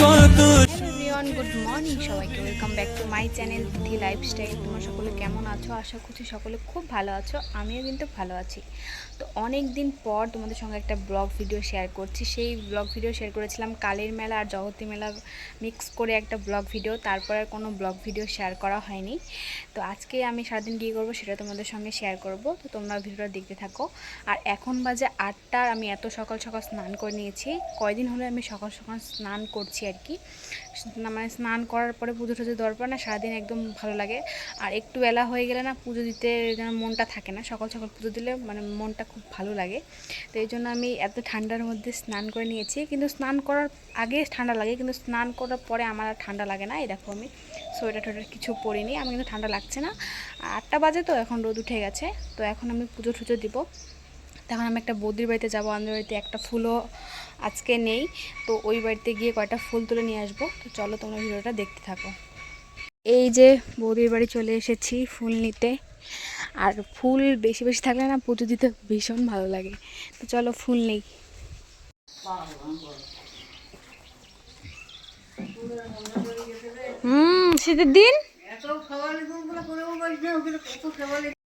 কত everyone good morning সবাইকে welcome back to my channel Tithi lifestyle তোমরা সকলে কেমন আছো? আশা করছি সকলে খুব ভালো আছো, আমিও কিন্তু ভালো আছি। তো অনেক দিন পর তোমাদের সঙ্গে একটা ব্লগ ভিডিও শেয়ার করছি। সেই ব্লগ ভিডিও শেয়ার করেছিলাম কালের মেলা আর জগতী মেলা মিক্স করে একটা ব্লগ ভিডিও তারপর আর কোনো ব্লগ ভিডিও শেয়ার করা হয়নি। তো আজকে আমি সারাদিন কী করব সেটা তোমাদের সঙ্গে শেয়ার করব। তো তোমরা ভিডিওটা দেখতে থাকো। আর এখন বাজে আটটার, আমি এত সকাল সকাল স্নান করে নিয়েছি। কয়দিন হলে আমি সকাল সকাল স্নান করছি আর কি। না মানে স্নান করার পরে পুজো টুজো দেওয়ার পর না সারাদিন একদম ভালো লাগে। আর একটু বেলা হয়ে গেলে না পুজো দিতে যেন মনটা থাকে না, সকাল সকাল পুজো দিলে মানে মনটা খুব ভালো লাগে। তো এই জন্য আমি এত ঠান্ডার মধ্যে স্নান করে নিয়েছি, কিন্তু স্নান করার আগে ঠান্ডা লাগে, কিন্তু স্নান করার পরে আমার আর ঠান্ডা লাগে না, এই দেখো আমি সোয়েটার টোয়েটার কিছু পরিনি আমি কিন্তু ঠান্ডা লাগছে না। আটটা বাজে তো, এখন রোদ উঠে গেছে, তো এখন আমি পুজো টুজো দিব। তখন আমি একটা বৌদির বাড়িতে যাব, আমাদের বাড়িতে একটা ফুলও আজকে নেই। তো ওই বাড়িতে গিয়ে কয়টা ফুল তুলে নিয়ে আসব। তো চলো তোমরা ভিডিওটা দেখতে থাকো। এই যে বৌদির বাড়ি চলে এসেছি ফুল নিতে। আর ফুল বেশি বেশি থাকলে না পুজো দিতে ভীষণ ভালো লাগে। তো চলো ফুল নেই। হুম, শীতের দিন?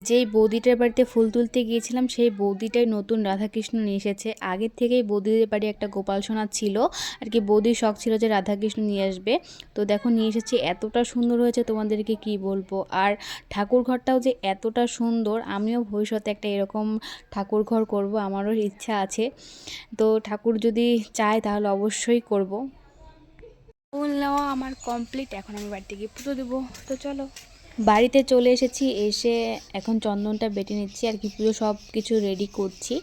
যেই বৌদিটার বাড়িতে ফুল তুলতে গিয়েছিলাম, সেই বৌদিটাই নতুন রাধাকৃষ্ণ নিয়ে এসেছে। আগের থেকেই বৌদিদের বাড়ি একটা গোপাল সোনা ছিল। আর কি বৌদির শখ ছিল যে রাধাকৃষ্ণ নিয়ে আসবে। তো দেখো, নিয়ে এসেছি, এতটা সুন্দর হয়েছে তোমাদেরকে কি বলব? আর ঠাকুর ঘরটাও যে এতটা সুন্দর, আমিও ভবিষ্যতে একটা এরকম ঠাকুর ঘর করব, আমারও ইচ্ছা আছে। তো ঠাকুর যদি চায়, তাহলে অবশ্যই করব। ফুল নেওয়া আমার কমপ্লিট এখন আমি বাড়িতে গিয়ে পুজো দেবো। তো চলো। বাড়িতে চলে এসেছি, এসে এখন চন্দনটা বেটে নিচ্ছি আর কি পুজো সব কিছু রেডি করছি।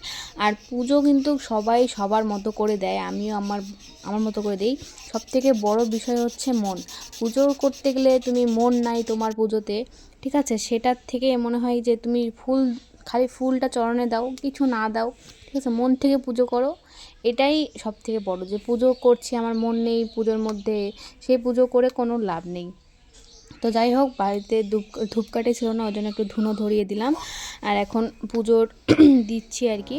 আর পুজো কিন্তু সবাই সবার মতো করে দেয়, আমিও আমার আমার মতো করে দিই। সব থেকে বড় বিষয় হচ্ছে মন। পুজো করতে গেলে তুমি মন নাই তোমার পুজোতে, ঠিক আছে? সেটার থেকে মনে হয় যে তুমি ফুল, খালি ফুলটা চরণে দাও, কিছু না দাও, ঠিক আছে? মন থেকে পুজো করো। এটাই সব থেকে বড় যে পুজো করছি, আমার মন নেই পুজোর মধ্যে, সেই পুজো করে কোনো লাভ নেই। তো যাই হোক, বাড়িতে ধূপ, ধূপকাঠি ছিল না, ওই জন্য একটু ধুনো ধরিয়ে দিলাম। আর এখন পুজোর দিচ্ছি আর কি।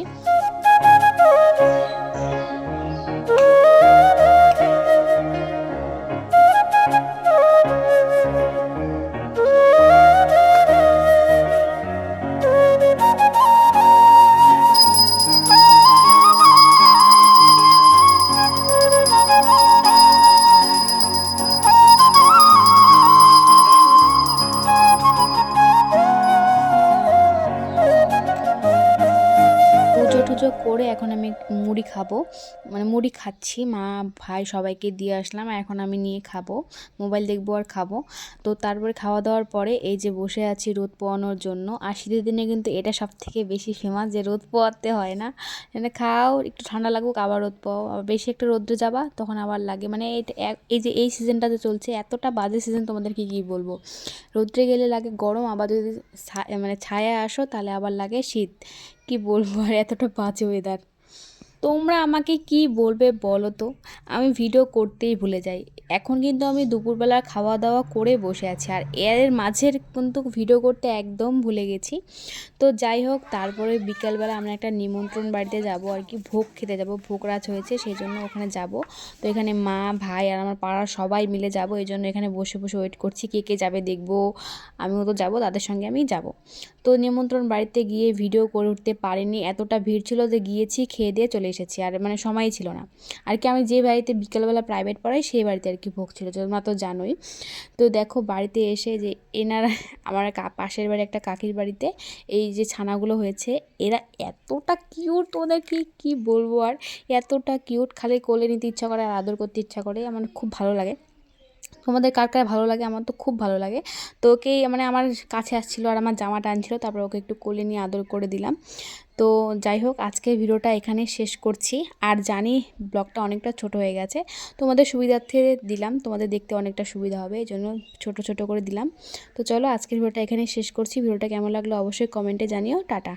আমি মুড়ি খাব। মানে মুড়ি খাচ্ছি, মা, ভাই সবাইকে দিয়ে আসলাম এখন আমি নিয়ে খাব। মোবাইল দেখব আর খাব। তো তারপরে খাওয়া দাওয়ার পরে এই যে বসে আছি রোদ পোয়ানোর জন্য, আর শীতের দিনে কিন্তু এটা সব থেকে বেশি ফেমাস যে রোদ পোয়াতে হয় না। মানে খাও, একটু ঠান্ডা লাগুক, আবার রোদ পোয়াও। আবার বেশি একটা রোদ্রে যাবা, তখন আবার লাগে। মানে এই যে এই সিজনটাতে চলছে, এতটা বাজে সিজন তোমাদেরকে কী বলব? রোদ্রে গেলে লাগে গরম, আবার যদি মানে ছায়া আসো, তাহলে আবার লাগে শীত। কি বলব, আর এতটা বাজে ওয়েদার তোমরা আমাকে কি বলবে বলো তো? আমি ভিডিও করতেই ভুলে যাই। এখন কিন্তু আমি দুপুরবেলা খাওয়া দাওয়া করে বসে আছি আর এর মাঝের কিন্তু ভিডিও করতে একদম ভুলে গেছি। তো যাই হোক, তারপরে বিকালবেলা আমরা একটা নিমন্ত্রণ বাড়িতে যাব আর কি, ভোগ খেতে যাব। ভোগরাজ হয়েছে সেই জন্য ওখানে যাব। তো এখানে মা, ভাই আর আমার পাড়ার সবাই মিলে যাব। এই জন্য এখানে বসে বসে ওয়েট করছি, কে কে যাবে দেখব। আমিও তো যাব, তাদের সঙ্গে আমি যাব। তো নিমন্ত্রণ বাড়িতে গিয়ে ভিডিও করে উঠতে পারিনি। এতটা ভিড় ছিল যে গিয়েছি, খেয়ে দিয়ে চলে এসেছি আর মানে সময়ই ছিল না। আর কি আমি যে বাড়িতে বিকেলবেলা প্রাইভেট পড়াই, সেই বাড়িতে আর কি ভোগ ছিল, তোমরা তো জানোই। তো দেখো বাড়িতে এসে যে এনার আমার পাশের বাড়ি একটা কাকির বাড়িতে এই যে ছানাগুলো হয়েছে, এরা এতটা কিউট তোমাদের কি কি বলব আর, এতটা কিউট খালি কোলে নিতে ইচ্ছা করে আর আদর করতে ইচ্ছা করে, আমার খুব ভালো লাগে। তোমাদের কার কার ভালো লাগে আমার তো খুব ভালো লাগে। তো ওকেই মানে আমার কাছে আসছিল আর আমার জামা টানছিল তারপর ওকে একটু কোলে নিয়ে আদর করে দিলাম। তো যাই হোক, আজকের ভিডিওটা এখানে শেষ করছি। আর জানি ব্লগটা অনেকটা ছোট হয়ে গেছে, তোমাদের সুবিধার্থে দিলাম, তোমাদের দেখতে অনেকটা সুবিধা হবে, এই জন্য ছোটো ছোটো করে দিলাম। তো চলো, আজকের ভিডিওটা এখানে শেষ করছি। ভিডিওটা কেমন লাগল অবশ্যই কমেন্টে জানিও। টাটা।